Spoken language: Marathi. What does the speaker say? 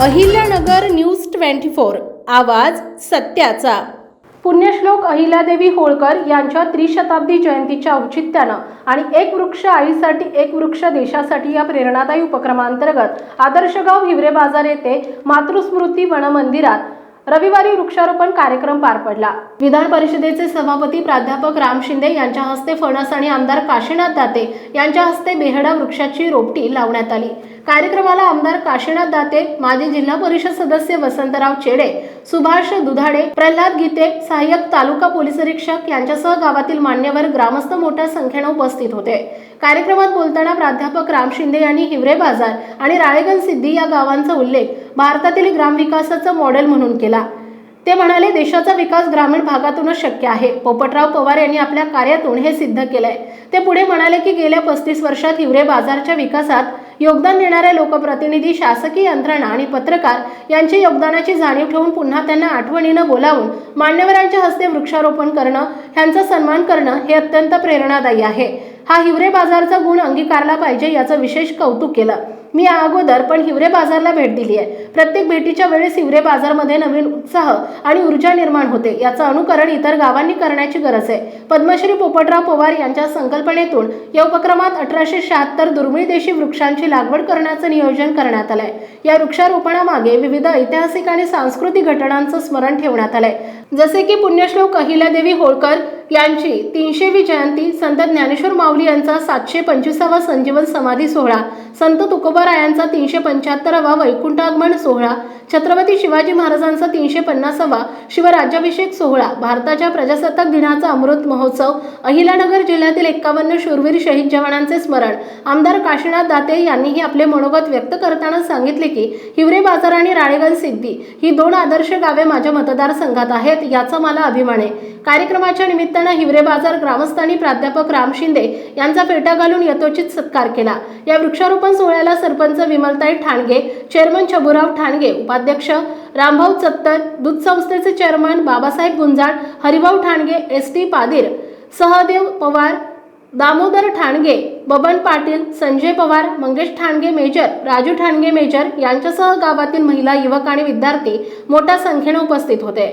अहिल्यानगर न्यूज ट्वेंटी फोर आवाज सत्याचा. पुण्यश्लोक अहिल्यादेवी होळकर यांच्या त्रिशताब्दी जयंतीच्या औचित्यानं आणि एक वृक्ष आईसाठी एक वृक्ष देशासाठी या प्रेरणादायी उपक्रमांतर्गत आदर्शगाव हिवरे बाजार येथे मातृस्मृती वनमंदिरात रविवारी वृक्षारोपण कार्यक्रम पार पडला. विधान परिषदेचे सभापती प्राध्यापक राम शिंदे यांच्या हस्ते फणस आणि आमदार काशीनाथ दाते यांच्या हस्ते बेहडा वृक्षाची रोपटी लावण्यात आली. कार्यक्रमाला आमदार काशीनाथ दाते माजी जिल्हा परिषद सदस्य वसंतराव चेडे सुभाष दुधाडे प्रल्हाद गीते सहाय्यक तालुका पोलीस निरीक्षक यांच्यासह गावातील मान्यवर ग्रामस्थ मोठ्या संख्येनं उपस्थित होते. कार्यक्रमात बोलताना प्राध्यापक राम शिंदे यांनी हिवरे बाजार आणि राळेगण सिद्धी या गावांचा उल्लेख भारतातील ग्रामविकासाचं मॉडेल म्हणून केला. ते म्हणाले देशाचा विकास ग्रामीण भागातूनच शक्य आहे. पोपटराव पवार यांनी आपल्या कार्यातून हे सिद्ध केलंय. ते पुढे म्हणाले की गेल्या पस्तीस वर्षात हिवरे बाजारच्या विकासात योगदान देणारे लोकप्रतिनिधी शासकीय यंत्रणा आणि पत्रकार यांच्या योगदानाची जाणीव ठेवून पुन्हा त्यांना आठवणीनं बोलावून मान्यवरांच्या हस्ते वृक्षारोपण करणं ह्यांचा सन्मान करणं हे अत्यंत प्रेरणादायी आहे. हा हिवरे बाजारचा गुण अंगीकारला पाहिजे याचं विशेष कौतुक केलं. मी या अगोदर पण हिवरे बाजारला भेट दिली आहे. प्रत्येक भेटीच्या वेळेस हिवरे बाजारमध्ये नवीन उत्साह आणि ऊर्जा निर्माण होते. याचं अनुकरण इतर गावांनी करण्याची गरज आहे. पद्मश्री पोपटराव पवार यांच्या संकल्पनेतून या उपक्रमात अठराशे शहात्तर दुर्मिळ देशी वृक्षांची लागवड करण्याचं नियोजन करण्यात आलंय. या वृक्षारोपणामागे विविध ऐतिहासिक आणि सांस्कृतिक घटनांचं स्मरण ठेवण्यात आलंय. जसे की पुण्यश्लोक अहिल्यादेवी होळकर यांची तीनशेवी जयंती संत ज्ञानेश्वर माऊली यांचा सातशे पंचवीसावा संजीवन समाधी सोहळा संत तुकोबारायांचा तीनशे पंच्याहत्तरावा वैकुंठागमन सोहळा छत्रपती शिवाजी महाराजांचा तीनशे पन्नासावा शिवराज्याभिषेक सोहळा भारताच्या प्रजासत्ताक दिनाचा अमृत महोत्सव अहिलानगर जिल्ह्यातील एक्कावन्न शूरवीर शहीद जवानांचे स्मरण. आमदार काशीनाथ दाते यांनीही आपले मनोगत व्यक्त करताना सांगितले की हिवरे बाजार आणि राळेगण सिद्धी ही दोन आदर्श गावे माझ्या मतदारसंघात आहेत याचा मला अभिमान आहे. कार्यक्रमाच्या निमित्तानं हिवरे बाजार ग्रामस्थांनी प्राध्यापक राम शिंदे यांचा फेटा घालून यथोचित सत्कार केला. या वृक्षारोपण सोहळ्याला सरपंच विमलताई ठाणगे चेअरमन छबुराव ठाणगे उपाध्यक्ष रामभाऊ चत्तर दूध संस्थेचे chairman Babasaheb Gunjal Haribhau Thange S T Padir Sahadev Pawar Damodar Thange Baban Patil Sanjay Pawar Mangesh Thange major Raju Thange major यांच्यासह गावातील महिला युवक आणि विद्यार्थी मोठ्या संख्येने उपस्थित होते.